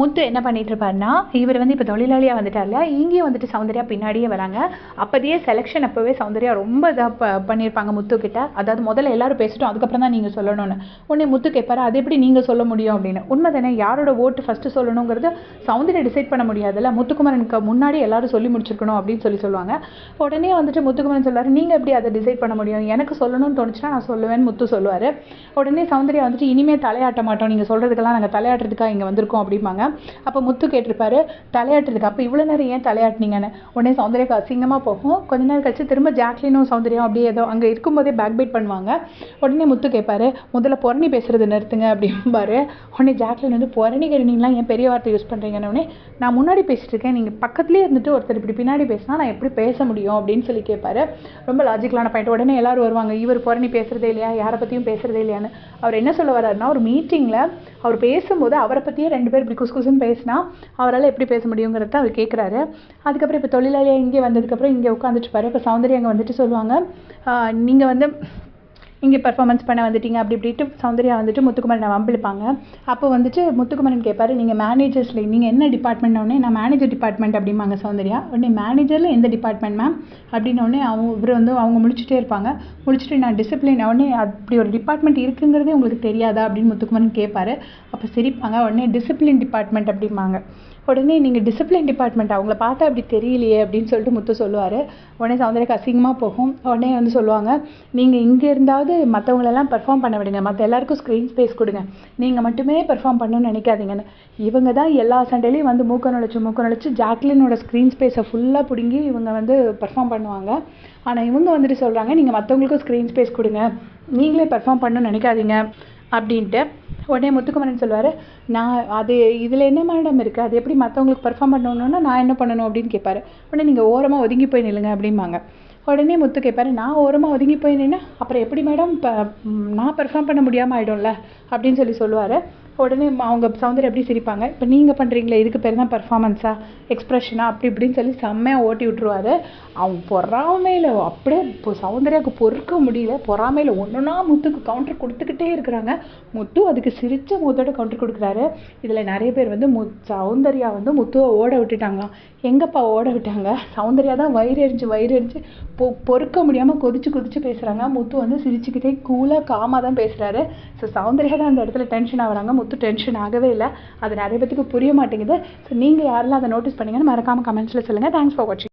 முத்து என்ன பண்ணிட்டு இருப்பாருன்னா இவர் வந்து இப்போ தொழிலாளியாக வந்துட்டார்ல இங்கேயும் வந்துட்டு சௌந்தர்யா பின்னாடியே வராங்க. அப்போதையே செலெக்ஷன் அப்போவே சௌந்தர்யா ரொம்ப இதாக ப பண்ணியிருப்பாங்க முத்துக்கிட்ட அதாவது முதல்ல எல்லாரும் பேசிட்டோம் அதுக்கப்புறம் தான் நீங்கள் சொல்லணும்னு. உடனே முத்து கேட்பாரு அது எப்படி நீங்கள் சொல்ல முடியும்? அப்படின்னு. உண்மை தானே யாரோட ஓட்டு ஃபஸ்ட்டு சொல்லணுங்கிறது சௌந்தர்யா டிசைட் பண்ண முடியாதுல்ல. முத்துக்குமரனுக்கு முன்னாடி எல்லாரும் சொல்லி முடிச்சிருக்கணும் அப்படின்னு சொல்லி சொல்லுவாங்க. உடனே வந்துட்டு முத்துக்குமரன் சொல்லுவார் நீங்கள் எப்படி அதை டிசைட் பண்ண முடியும்? எனக்கு சொல்லணும்னு தோணுச்சுன்னா நான் சொல்லுவேன்னு முத்து சொல்லுவார். உடனே சௌந்தர்யா வந்துட்டு இனிமேல் தலையாட்ட மாட்டோம். நீங்கள் சொல்கிறதுக்கெல்லாம் நாங்கள் தலையாட்டுறதுக்காக இங்கே வந்திருக்கோம் அப்படிம்பாங்க. அப்போ முத்து கேட்டிருப்பாரு தலையாட்டுறதுக்கு அப்போ இவ்வளோ நேரம் ஏன் தலையாட்டினீங்கன்னு? உடனே சௌந்தர்யா அசிங்கமாக போகும். கொஞ்ச நேரம் கழிச்சு திரும்ப ஜாக்லினும் சௌந்தர்யம் அப்படியே ஏதோ அங்கே இருக்கும்போதே பேக் பீட் பண்ணுவாங்க. உடனே முத்து கேட்பாரு முதல்ல புரணி பேசுறது நிறுத்துங்க அப்படிம்பாரு. உடனே ஜாக்லின் வந்து புரணி கரிணிலாம் ஏன் பெரிய வார்த்தை யூஸ் பண்ணுறீங்கன்னு உடனே நான் முன்னாடி பேசிட்டு இருக்கேன் நீங்கள் பக்கத்துலேயே இருந்துட்டு ஒருத்தர் இப்படி பின்னாடி பேசினா நான் எப்படி பேச முடியும்? அப்படின்னு சொல்லி கேட்பாரு. ரொம்ப லாஜிக்கலான பாயிண்ட் உடனே எல்லாரும் வருவாங்க இவர் புரணி பேசுறதே இல்லையா? யாரை பற்றியும் பேசுறதே இல்லையான்னு? அவர் என்ன சொல்ல வர்றாருன்னா ஒரு மீட்டிங்கில் அவர் பேசும்போது அவரை பற்றியே ரெண்டு பேர் இப்படி குஸ் குசுன்னு பேசினா அவரால் எப்படி பேச முடியுங்கிறத அவர் கேட்குறாரு அதுக்கப்புறம் இப்போ தொழிலாளியாக இங்கே வந்ததுக்கப்புறம் இங்கே உட்காந்துட்டு இப்போ சௌந்தர்யா அங்கே வந்துட்டு சொல்லுவாங்க நீங்கள் வந்து இங்கே பர்ஃபார்மன்ஸ் பண்ண வந்துட்டீங்க அப்படி இப்படிட்டு சௌந்தர்யா வந்துட்டு முத்துக்குமரனை வம்பிழுப்பாங்க. அப்போ வந்துட்டு முத்துக்குமரன் கேட்பாரு நீங்கள் மேனேஜர்ஸில் நீங்கள் என்ன டிபார்ட்மெண்ட் உடனே நான் மேனேஜர் டிபார்ட்மெண்ட் அப்படிம்பாங்க சௌந்தர்யா. உடனே மேனேஜரில் எந்த டிபார்ட்மெண்ட் மேம் அப்படின்ன உடனே அவங்க இவர் வந்து அவங்க முடிச்சுட்டே இருப்பாங்க. முடிச்சுட்டு நான் டிசிப்ளின் உடனே அப்படி ஒரு டிபார்ட்மெண்ட் இருக்குங்கிறதே உங்களுக்கு தெரியாதா? அப்படின்னு முத்துக்குமரன் கேட்பாரு. அப்போ சிரிப்பாங்க உடனே டிசிப்ளின் டிபார்ட்மெண்ட் அப்படிம்பாங்க. உடனே நீங்கள் டிசிப்ளின் டிபார்ட்மெண்ட் அவங்கள பார்த்தா அப்படி தெரியலையே அப்படின்னு சொல்லிட்டு முத்து சொல்லுவார். உடனே சௌந்தர்யாக்கு அசிங்கமாக போகும். உடனே வந்து சொல்லுவாங்க நீங்கள் இங்கே இருந்தாவது மற்றவங்களெல்லாம் பெர்ஃபார்ம் பண்ண விடுங்க. மற்ற எல்லாருக்கும் ஸ்க்ரீன் ஸ்பேஸ் கொடுங்க. நீங்கள் மட்டுமே பெர்ஃபார்ம் பண்ணணும்னு நினைக்காதீங்கன்னு. இவங்க தான் எல்லா சண்டேலையும் வந்து மூக்க நுழைச்சு மூக்க நுழைச்சு ஜாக்லினோட ஸ்க்ரீன் ஸ்பேஸை ஃபுல்லாக பிடுங்கி இவங்க வந்து பெர்ஃபார்ம் பண்ணுவாங்க. ஆனால் இவங்க வந்துட்டு சொல்கிறாங்க நீங்கள் மற்றவங்களுக்கும் ஸ்க்ரீன் ஸ்பேஸ் கொடுங்க. நீங்களே பெர்ஃபார்ம் பண்ணணும்னு நினைக்காதீங்க. அப்படின்ட்டு உடனே முத்துக்குமரன் சொல்லுவார் நான் அது இதில் என்ன மேடம் இருக்குது அது எப்படி மற்றவங்களுக்கு பெர்ஃபார்ம் பண்ணணுன்னா நான் என்ன பண்ணணும்? அப்படின்னு கேட்பாரு உடனே நீங்கள் ஓரமாக ஒதுங்கி போய் நில்லுங்க அப்படிம்பாங்க. உடனே முத்து கேட்பாரு நான் ஓரமாக ஒதுங்கி போய் நின்னா அப்புறம் எப்படி மேடம் இப்போ நான் பெர்ஃபார்ம் பண்ண முடியாமல் ஆகிடும்ல அப்படின்னு சொல்லி சொல்லுவார். உடனே அவங்க சௌந்தர்யா எப்படி சிரிப்பாங்க? இப்போ நீங்கள் பண்ணுறீங்களே இதுக்கு பேர் தான் பர்ஃபார்மன்ஸா எக்ஸ்ப்ரெஷனா அப்படி இப்படின்னு சொல்லி செம்மையாக ஓட்டி விட்ருவாரு அவங்க பொறாமையில் அப்படியே இப்போ சௌந்தர்யாவுக்கு பொறுக்க முடியல. பொறாமையில் ஒன்றுனா முத்துக்கு கவுண்டர் கொடுத்துக்கிட்டே இருக்கிறாங்க. முத்து அதுக்கு சிரிச்ச முத்தோட கவுண்டர் கொடுக்குறாரு. இதில் நிறைய பேர் வந்து மு சௌந்தர்யா வந்து முத்துவை ஓட விட்டுட்டாங்களாம். எங்கப்பா ஓட விட்டாங்க? சௌந்தர்யா தான் வயிறு எரிஞ்சு வயிறு எரிஞ்சு பொ பொறுக்க முடியாமல் கொதிச்சு கொதிச்சு பேசுகிறாங்க முத்து வந்து சிரிச்சுக்கிட்டே கூலாக காமாக தான் பேசுகிறாரு ஸோ சௌந்தர்யா தான் அந்த இடத்துல டென்ஷன் ஆகிறாங்க. முத்து டென்ஷன் ஆகவே இல்லை. அது நிறைய பேத்துக்கு புரிய மாட்டேங்குது. ஸோ நீங்கள் யாரெல்லாம் அதை நோட்டீஸ் பண்ணீங்கன்னு மறக்காமல் கமெண்ட்ஸில் சொல்லுங்கள் தேங்க்ஸ் ஃபார் வாட்சிங்